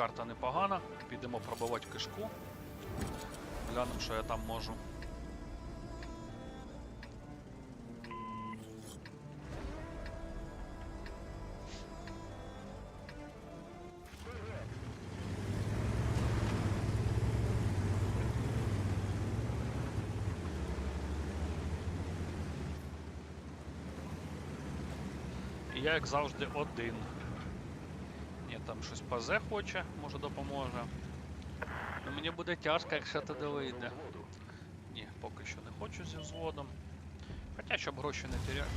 карта непогана. Підемо пробивати кишку. Глянемо, що я там можу. Я, як завжди, один. Ні, там щось пазе хоче, може допоможе. Ну мені буде тяжко, якщо туди вийде. Ні, поки що не хочу зі взводом. Хоча, щоб гроші не теряти.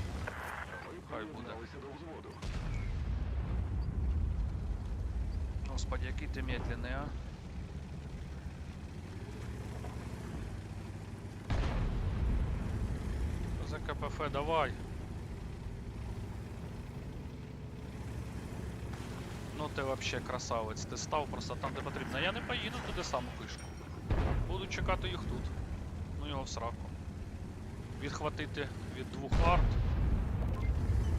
Хай буде. Господи, який ти медленний, а? За КПФ давай. Ну ти вообще красавець, ти став просто там, де потрібно. Я не поїду туди саму кишку. Буду чекати їх тут. Ну його в сраку. Відхватити від двох арт.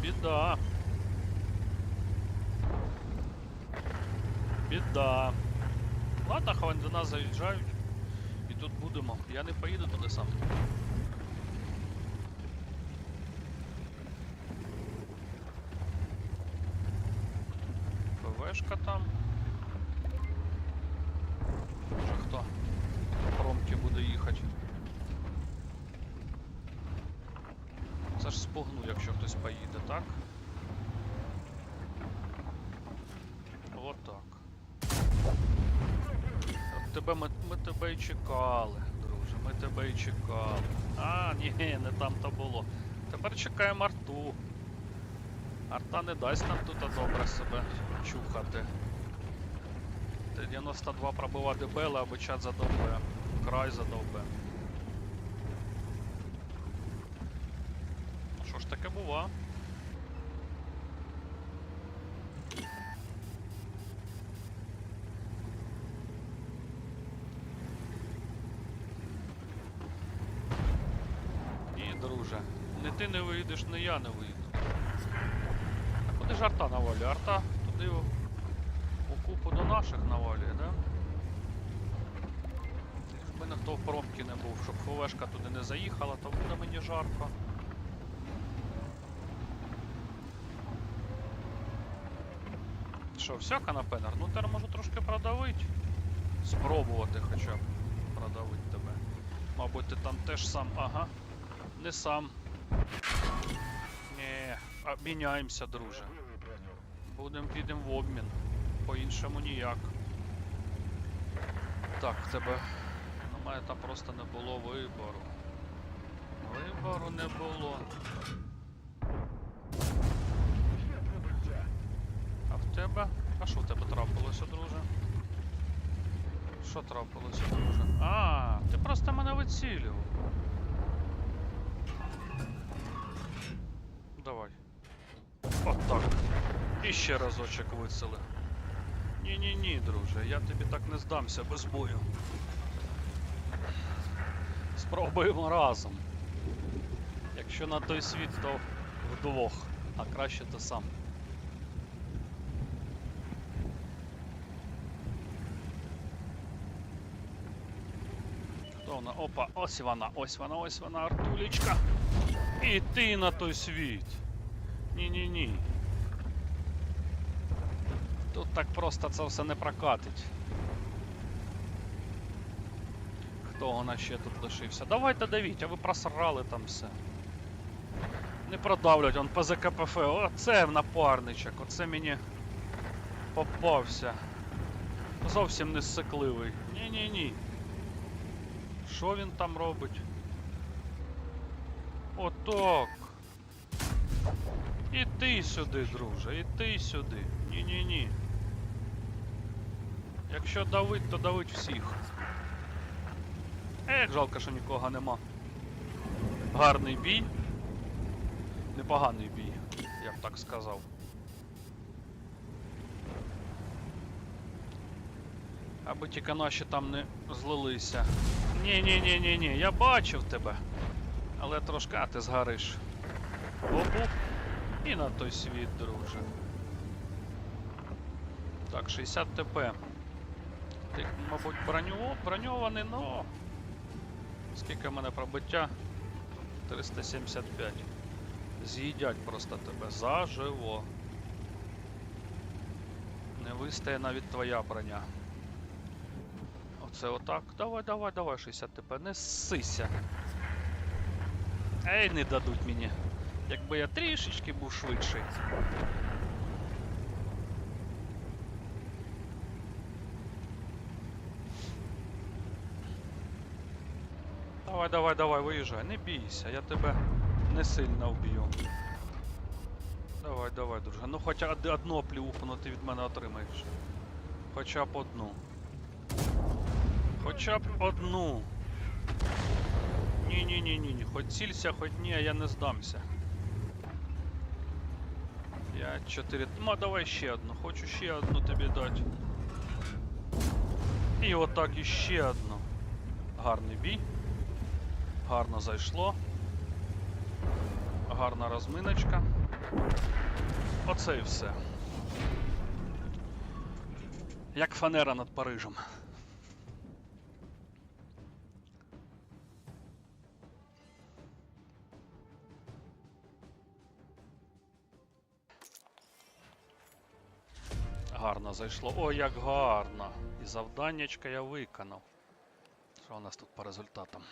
Біда. Біда. Ладно, хай до нас заїжджають. І тут будемо. Я не поїду туди сам. ПВшка там. Може хто промки буде їхати. Це ж спугну, якщо хтось поїде, так? Отак. От Тебе ми, ми тебе і чекали, друже, ми тебе і чекали. А, ні, не там то було. Тепер чекаємо арту. Арта не дасть нам тут добре себе чухати. Т-92 пробива дебела, або чат задовбе. Край задовбе. Ну що ж таке бува? Ні, друже. Не ти не вийдеш, не я не вийду. Куди ж арта навалює? Арта туди у, купу до наших навалює, да? Якби ніхто в промки не був, щоб ХВшка туди не заїхала, то буде мені жарко. Що, все, канапенер? Ну тепер можу трошки продавити. Спробувати хоча б продавити тебе. Мабуть, ти там теж сам. Ага. Не сам. Обміняємося, друже. Будем підемо в обмін. По-іншому ніяк. Так, в тебе. У мене там просто не було вибору. Вибору не було. А в тебе? А що в тебе трапилося, друже? Що трапилося, друже? А, ти просто мене вицілював. Давай. Отак. І ще разочок висели. Ні-ні-ні, друже, я тобі так не здамся без бою. Спробуємо разом. Якщо на той світ, то вдвох, а краще то сам. Хто вона? Опа, ось вона, ось вона, ось вона, Артулечка. І ти на той світ. Ні-ні-ні. Тут так просто це все не прокатить. Хто у нас ще тут лишився? Давайте давіть, а ви просрали там все. Не продавлять, он ПЗКПФ. Оце напарничок, оце мені попався. Зовсім не сикливий. Ні-ні-ні. Що він там робить? Отак. І ти сюди, друже, і ти сюди. Ні-ні-ні. Якщо давить, то давить всіх. Ех, жалко, що нікого нема. Гарний бій. Непоганий бій, я б так сказав. Аби тільки наші там не злилися. Ні-ні-ні-ні-ні, я бачив тебе. Але трошки, а ти згориш. Обух і на той світ, друже. Так, 60 ТП. Ти, мабуть, броню... броньований, но. Скільки в мене пробиття? 375. З'їдять просто тебе заживо. Не вистає навіть твоя броня. Оце отак. Давай, давай, давай, 60 ТП. Не ссися. Ей, не дадуть мені. Якби я трішечки був швидший. Давай, давай, давай, виїжджай, не бійся, я тебе не сильно вб'ю. Давай, давай, друже. Ну хоча од- одну плюху, ну ти від мене отримаєш. Хоча б одну. Хоча б одну. Ні, ні, ні, ні, ні. Хоч цілься, хоч ні, я не здамся. 5, 4. Ну, давай ще одну. Хочу ще одну тобі дати. І отак іще одну. Гарний бій. Гарно зайшло. Гарна розминочка. Оце і все. Як фанера над Парижем. Гарно зайшло. О, як гарно! І завданнячка я виконав. Що у нас тут по результатам?